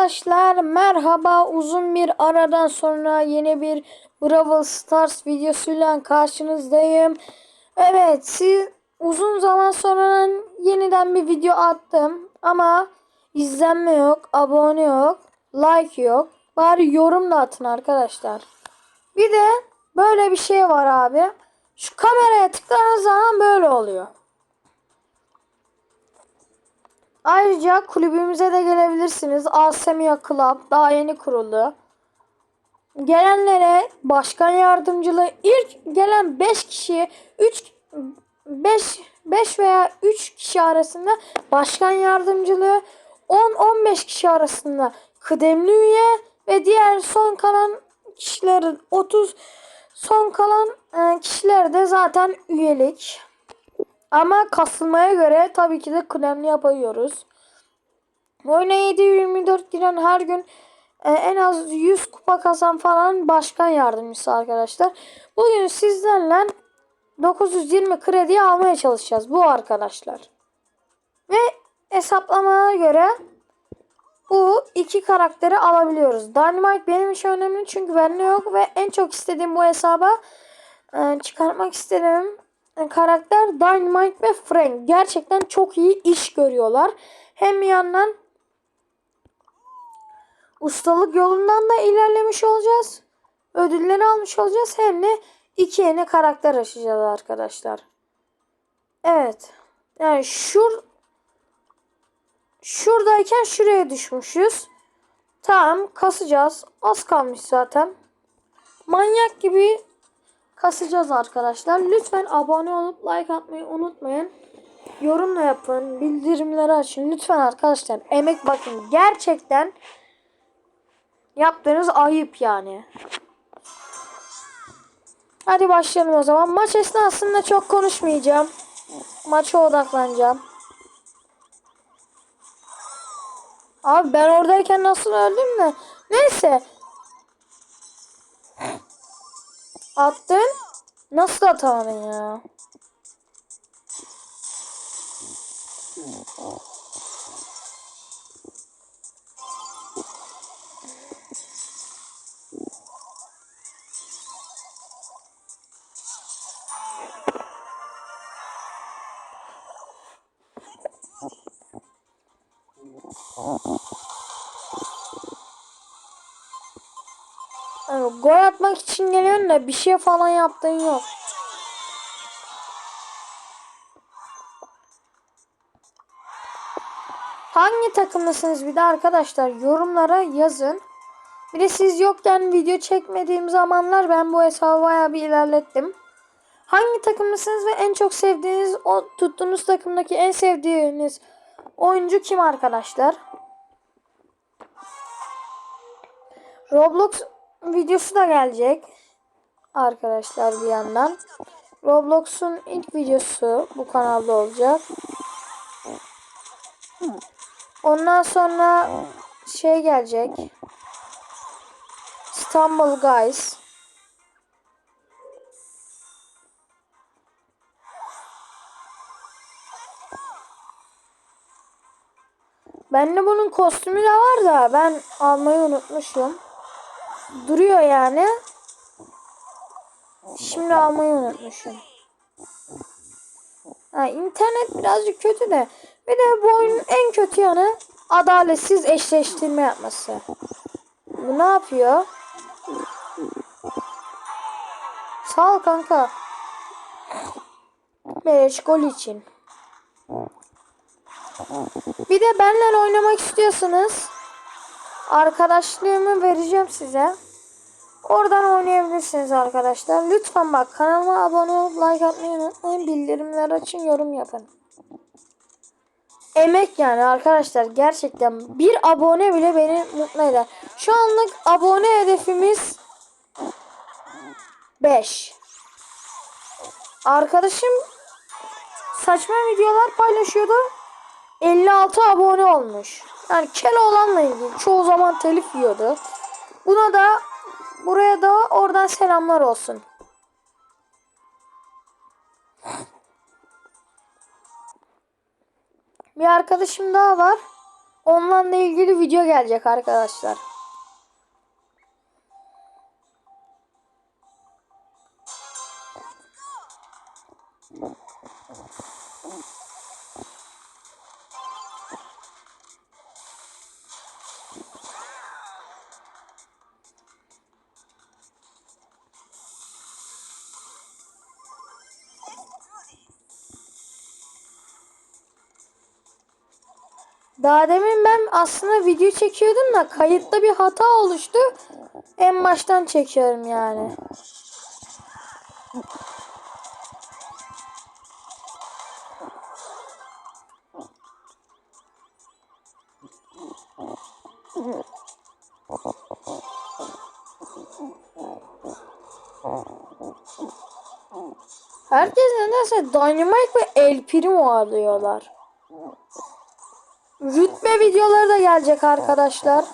Arkadaşlar merhaba uzun bir aradan sonra yeni bir Brawl Stars videosuyla karşınızdayım. Evet siz uzun zaman sonra yeniden bir video attım ama izlenme yok, abone yok, like yok. Bari yorum da atın arkadaşlar. Bir de böyle bir şey var abi. Şu kameraya tıkladığınız zaman böyle oluyor. Ayrıca kulübümüze de gelebilirsiniz. Asemia Club daha yeni kuruldu. Gelenlere başkan yardımcılığı ilk gelen 5 kişi 3 5 5 veya 3 kişi arasında başkan yardımcılığı 10-15 kişi arasında kıdemli üye ve diğer son kalan kişilerin 30 son kalan e, kişiler de zaten üyelik. Ama kasılmaya göre tabii ki de kıdemli yapıyoruz. Oyuna 7-24 giren her gün e, en az 100 kupa kazan falan başkan yardımcısı arkadaşlar. Bugün sizlerle 920 kredi almaya çalışacağız bu arkadaşlar. Ve hesaplamaya göre bu iki karakteri alabiliyoruz. Dynamite benim için önemli çünkü bende yok ve en çok istediğim bu hesaba e, çıkartmak istediğim e, karakter Dynamite ve Frank. Gerçekten çok iyi iş görüyorlar. Hem bir yandan ustalık yolundan da ilerlemiş olacağız. Ödülleri almış olacağız. Hem de iki yeni karakter açacağız arkadaşlar. Evet. Yani şur şuradayken şuraya düşmüşüz. Tamam kasacağız. Az kalmış zaten. Manyak gibi kasacağız arkadaşlar. Lütfen abone olup like atmayı unutmayın. Yorum da yapın. Bildirimleri açın. Lütfen arkadaşlar. Emek bakın. Gerçekten yaptığınız ayıp yani. Hadi başlayalım o zaman. Maç esnasında çok konuşmayacağım. Maça odaklanacağım. Abi ben oradayken nasıl öldüm de. Neyse. Attın. Nasıl atamadın ya? Da bir şey falan yaptığın yok. Hangi takımlısınız bir de arkadaşlar yorumlara yazın. Bir de siz yokken video çekmediğim zamanlar ben bu hesabı bayağı bir ilerlettim. Hangi takımlısınız ve en çok sevdiğiniz o tuttuğunuz takımdaki en sevdiğiniz oyuncu kim arkadaşlar? Roblox videosu da gelecek. Arkadaşlar bir yandan. Roblox'un ilk videosu bu kanalda olacak. Ondan sonra şey gelecek. İstanbul Guys. Bende bunun kostümü de var da ben almayı unutmuşum. Duruyor yani. Şimdi almayı unutmuşum. Ha, internet birazcık kötü de. Bir de bu oyunun en kötü yanı adaletsiz eşleştirme yapması. Bu ne yapıyor? Sağ ol kanka. Beş gol için. Bir de benimle oynamak istiyorsanız arkadaşlığımı vereceğim size. Oradan oynayabilirsiniz arkadaşlar. Lütfen bak kanalıma abone olup like atmayı unutmayın. Bildirimler açın, yorum yapın. Emek yani arkadaşlar gerçekten bir abone bile beni mutlu eder. Şu anlık abone hedefimiz 5. Arkadaşım saçma videolar paylaşıyordu. 56 abone olmuş. Yani Keloğlan'la ilgili çoğu zaman telif yiyordu. Buna da buraya da oradan selamlar olsun. Bir arkadaşım daha var. onunla ilgili video gelecek arkadaşlar. Daha demin ben aslında video çekiyordum da kayıtta bir hata oluştu. En baştan çekiyorum yani. Herkes nedense Dynamite ve El Primo arıyorlar. Rütbe videoları da gelecek arkadaşlar.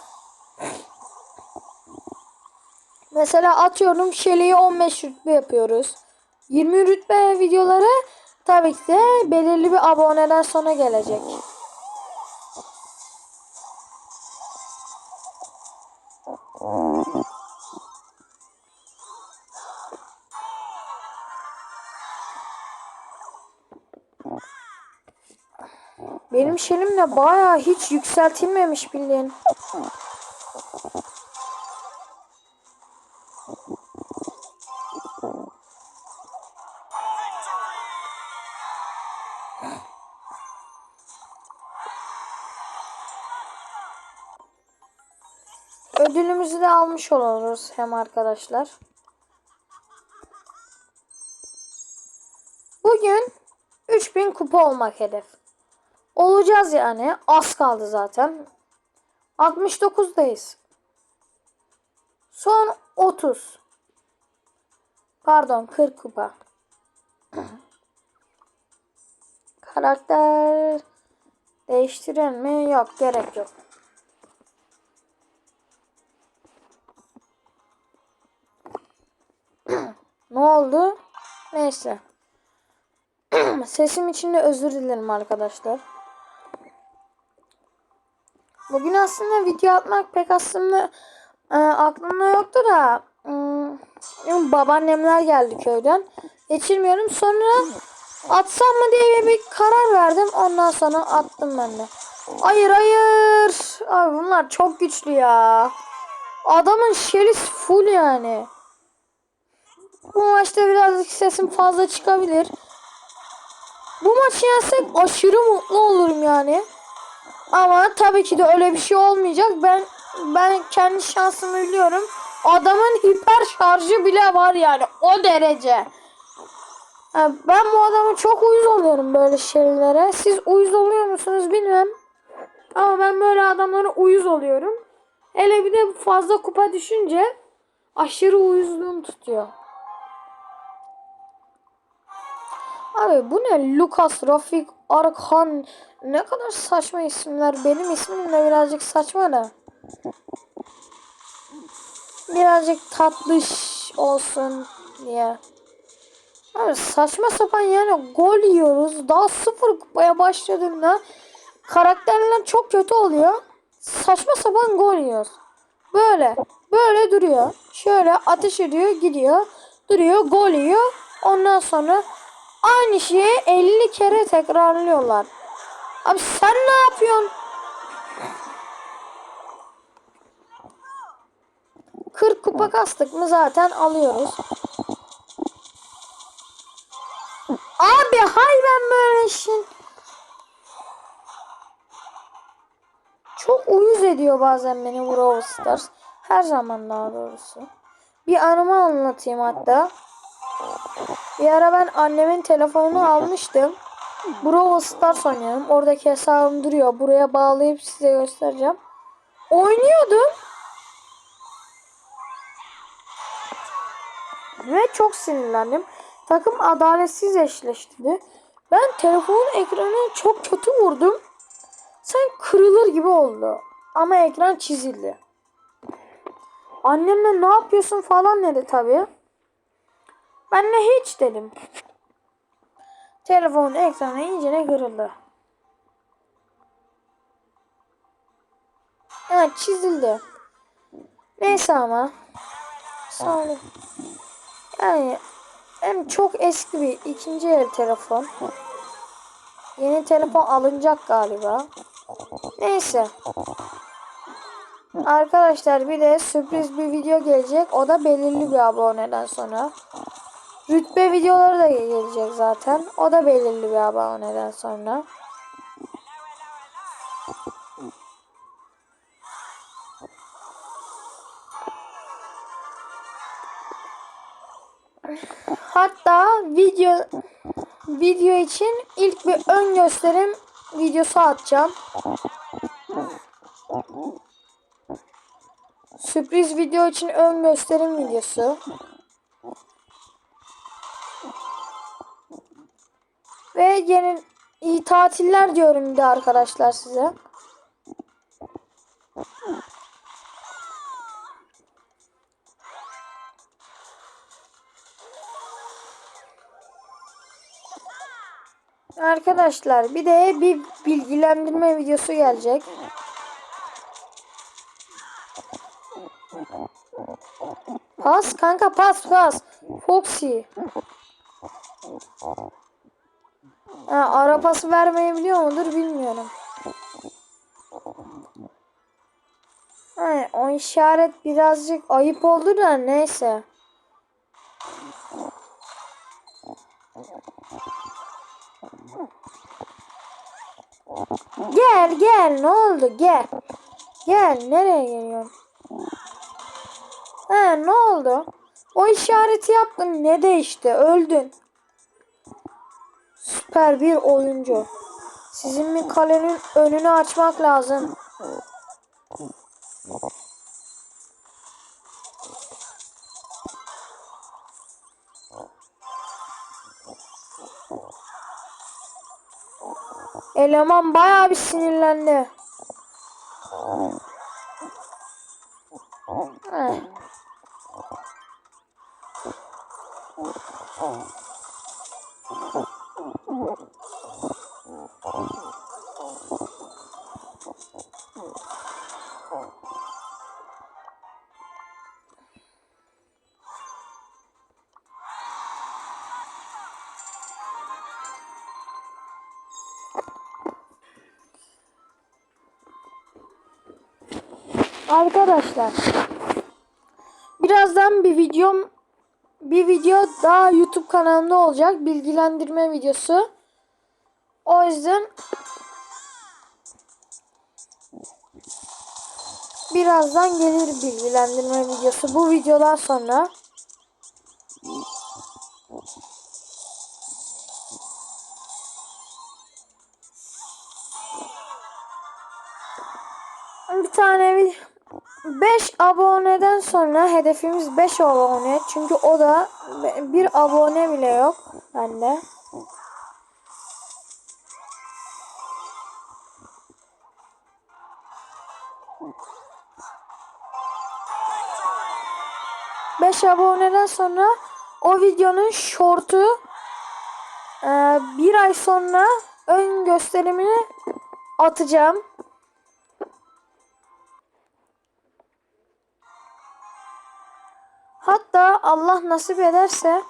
Mesela atıyorum Shelly'yi 15 rütbe yapıyoruz. 20 rütbe videoları tabii ki de belirli bir aboneden sonra gelecek. Benim Shelly'm de bayağı hiç yükseltilmemiş bildiğin. Ödülümüzü de almış oluruz hem arkadaşlar. Bugün 3000 kupa olmak hedef. Olacağız yani. Az kaldı zaten. 69'dayız. Son 30. Pardon 40 kupa. Karakter değiştiren mi? Yok gerek yok. ne oldu? Neyse. Sesim için de özür dilerim arkadaşlar. Bugün aslında video atmak pek aslında e, aklımda yoktu da hmm, babaannemler geldi köyden. Geçirmiyorum. Sonra atsam mı diye bir karar verdim. Ondan sonra attım ben de. Hayır hayır. Abi bunlar çok güçlü ya. Adamın şeris full yani. Bu maçta birazcık sesim fazla çıkabilir. Bu maçı yensek aşırı mutlu olurum yani. Ama tabii ki de öyle bir şey olmayacak. Ben ben kendi şansımı biliyorum. Adamın hiper şarjı bile var yani o derece. Ben bu adamı çok uyuz oluyorum böyle şeylere. Siz uyuz oluyor musunuz bilmem. Ama ben böyle adamlara uyuz oluyorum. Hele bir de fazla kupa düşünce aşırı uyuzluğum tutuyor. Abi bu ne? Lucas, Rafik, Arkan. Ne kadar saçma isimler. Benim ismim de birazcık saçma da. Birazcık tatlış olsun diye. Abi saçma sapan yani gol yiyoruz. Daha sıfır kupaya başladığında karakterler çok kötü oluyor. Saçma sapan gol yiyoruz. Böyle. Böyle duruyor. Şöyle ateş ediyor gidiyor. Duruyor gol yiyor. Ondan sonra Aynı şeyi 50 kere tekrarlıyorlar. Abi sen ne yapıyorsun? 40 kupa kastık mı zaten alıyoruz. Abi hay ben böyle işin. Çok uyuz ediyor bazen beni Brawl Stars. Her zaman daha doğrusu. Bir anımı anlatayım hatta. Bir ara ben annemin telefonunu almıştım. Brawl Stars oynuyorum. Oradaki hesabım duruyor. Buraya bağlayıp size göstereceğim. Oynuyordum. Ve çok sinirlendim. Takım adaletsiz eşleşti. Ben telefonun ekranını çok kötü vurdum. Sen kırılır gibi oldu. Ama ekran çizildi. Annemle ne yapıyorsun falan dedi tabii. Ben de hiç dedim. Telefonun ekranı iyice kırıldı. Evet çizildi. Neyse ama. Sonra. Yani hem çok eski bir ikinci el telefon. Yeni telefon alınacak galiba. Neyse. Arkadaşlar bir de sürpriz bir video gelecek. O da belirli bir aboneden sonra. Rütbe videoları da gelecek zaten. O da belirli bir aboneden sonra. Hatta video video için ilk bir ön gösterim videosu atacağım. Sürpriz video için ön gösterim videosu. Ve yeni iyi tatiller diyorum bir de arkadaşlar size. Arkadaşlar bir de bir bilgilendirme videosu gelecek. Pas kanka pas pas. Foxy. Ha, ara pası vermeyi biliyor mudur bilmiyorum. Ha, o işaret birazcık ayıp oldu da neyse. Gel gel ne oldu gel. Gel nereye geliyorsun? He ne oldu? O işareti yaptın ne değişti öldün. Süper bir oyuncu. Sizin bir kalenin önünü açmak lazım. Eleman bayağı bir sinirlendi. Arkadaşlar birazdan bir videom bir video daha YouTube kanalımda olacak bilgilendirme videosu. O yüzden birazdan gelir bilgilendirme videosu bu videodan sonra. Bir tane bir 5 aboneden sonra hedefimiz 5 abone. Çünkü o da bir abone bile yok bende. Beş aboneden sonra o videonun short'u e, bir ay sonra ön gösterimini atacağım. Allah nasip ederse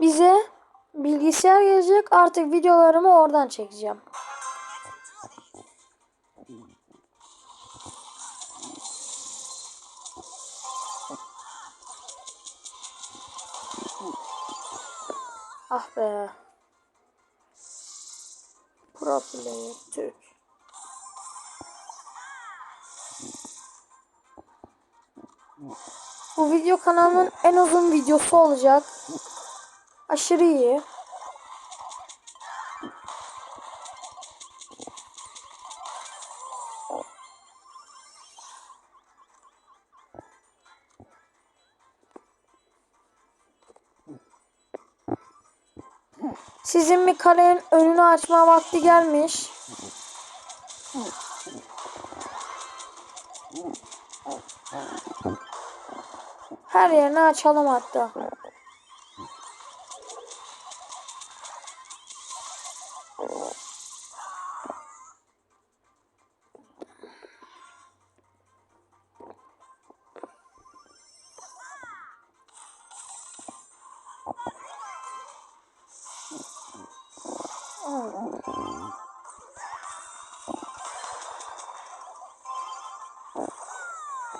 bize bilgisayar gelecek. Artık videolarımı oradan çekeceğim. Ah be. Bu video kanalımın en uzun videosu olacak. Aşırı iyi. Sizin bir kalenin önünü açma vakti gelmiş. Her yerini açalım hatta.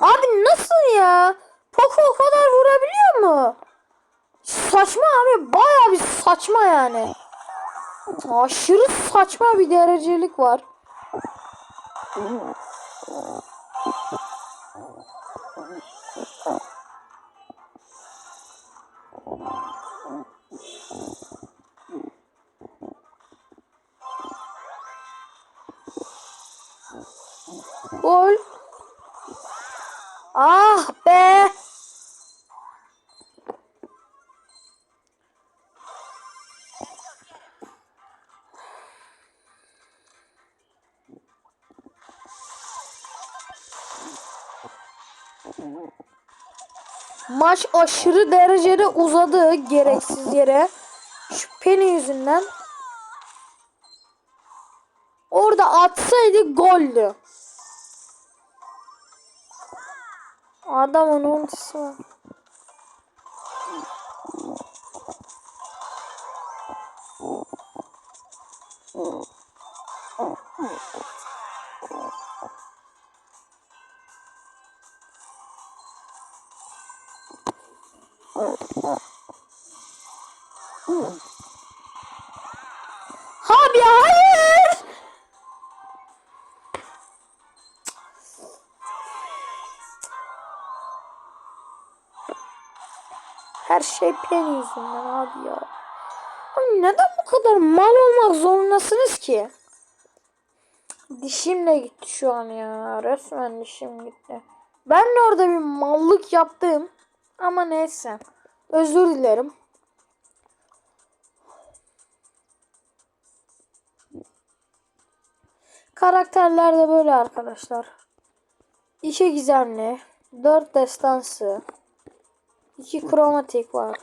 Abi nasıl ya? Poco o kadar vurabiliyor mu? Saçma abi. Baya bir saçma yani. Aşırı saçma bir derecelik var. Gol. Maç aşırı derecede uzadı gereksiz yere. Şu Penny yüzünden. Orada atsaydı goldü. Adamın ultisi var. Abi Her şey Penny yüzünden abi ya. Abi neden bu kadar mal olmak zorundasınız ki? Dişim de gitti şu an ya. Resmen dişim gitti. Ben de orada bir mallık yaptım. Ama neyse. Özür dilerim. Karakterler de böyle arkadaşlar. İki gizemli. Dört destansı. İki kromatik var.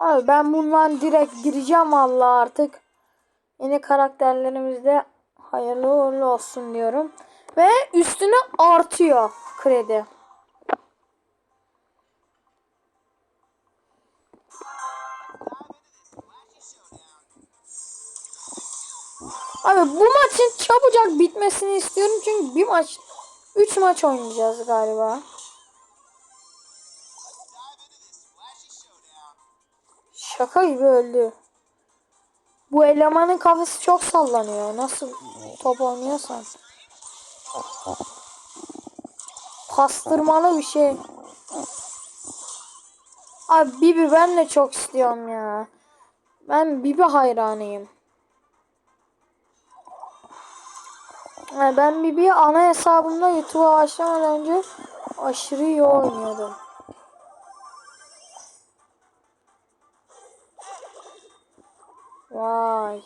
Abi ben bundan direkt gireceğim valla artık. Yeni karakterlerimizde hayırlı uğurlu olsun diyorum. Ve üstüne artıyor kredi. Abi bu maçın çabucak bitmesini istiyorum çünkü bir maç 3 maç oynayacağız galiba. Şaka gibi öldü. Bu elemanın kafası çok sallanıyor. Nasıl top oynuyorsan. Pastırmalı bir şey. Abi Bibi ben de çok istiyorum ya. Ben Bibi hayranıyım. Yani ben Bibi'yi ana hesabımda YouTube'a başlamadan önce aşırı iyi oynuyordum. Vay.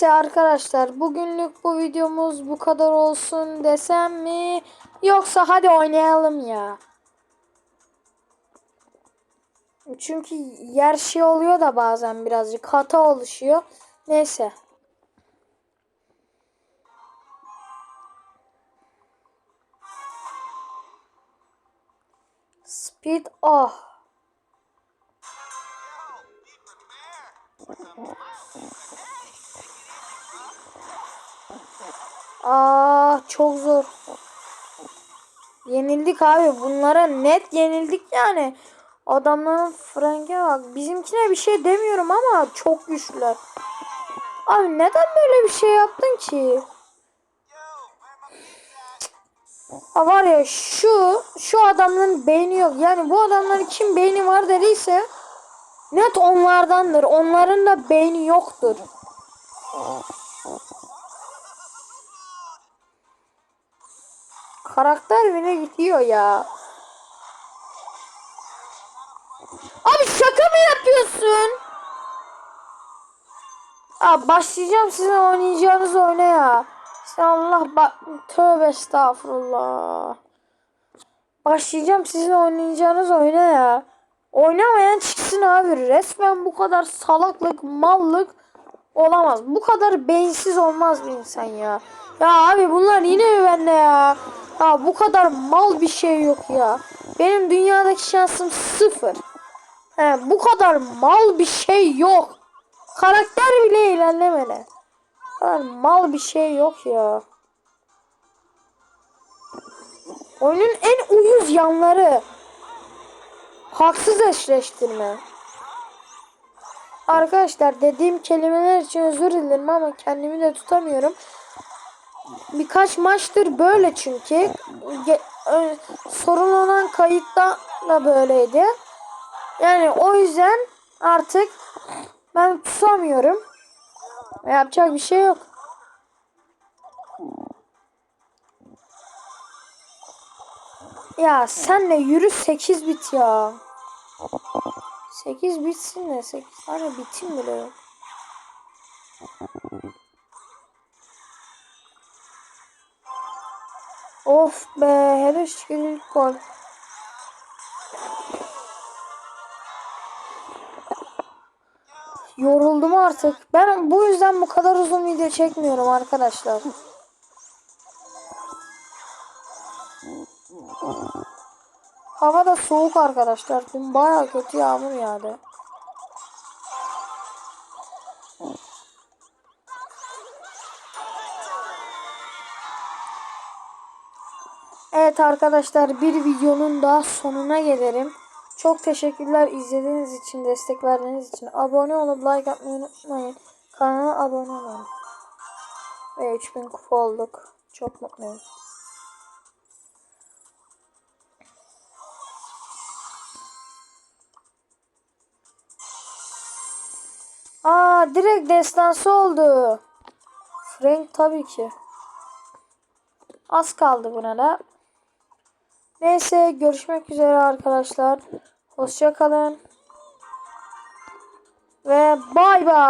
Neyse arkadaşlar bugünlük bu videomuz bu kadar olsun desem mi? Yoksa hadi oynayalım ya. Çünkü yer şey oluyor da bazen birazcık hata oluşuyor. Neyse. Speed ah. Aa çok zor. Yenildik abi. Bunlara net yenildik yani. Adamların Frank'e bak. Bizimkine bir şey demiyorum ama çok güçlüler. Abi neden böyle bir şey yaptın ki? Aa, var ya şu şu adamların beyni yok. Yani bu adamların kim beyni var dediyse net onlardandır. Onların da beyni yoktur. Karakter bile gidiyor ya. Abi musun? Aa, başlayacağım sizin oynayacağınız oyuna ya. Sen Allah bak tövbe estağfurullah. Başlayacağım sizin oynayacağınız oyuna ya. Oynamayan çıksın abi. Resmen bu kadar salaklık, mallık olamaz. Bu kadar beyinsiz olmaz bir insan ya. Ya abi bunlar yine mi bende ya? Ya bu kadar mal bir şey yok ya. Benim dünyadaki şansım sıfır. He, bu kadar mal bir şey yok. Karakter bile ilerlemedi. Kadar mal bir şey yok ya. Oyunun en uyuz yanları. Haksız eşleştirme. Arkadaşlar dediğim kelimeler için özür dilerim ama kendimi de tutamıyorum. Birkaç maçtır böyle çünkü. Ö- sorun olan kayıtta da böyleydi. Yani o yüzden artık ben tutamıyorum. Yapacak bir şey yok. Ya senle yürü 8 bit ya. 8 bitsin de 8 tane bitim bile yok. Of be şükür ilk gol. Yoruldum artık. Ben bu yüzden bu kadar uzun video çekmiyorum arkadaşlar. Hava da soğuk arkadaşlar. Dün baya kötü yağmur yağdı. Evet arkadaşlar bir videonun daha sonuna gelirim. Çok teşekkürler izlediğiniz için, destek verdiğiniz için. Abone olup like atmayı unutmayın. Kanala abone olun. Ve 3000 kupa olduk. Çok mutluyum. Aa direkt destansı oldu. Frank tabii ki. Az kaldı buna da. Neyse görüşmek üzere arkadaşlar. Hoşça kalın. Ve bay bay.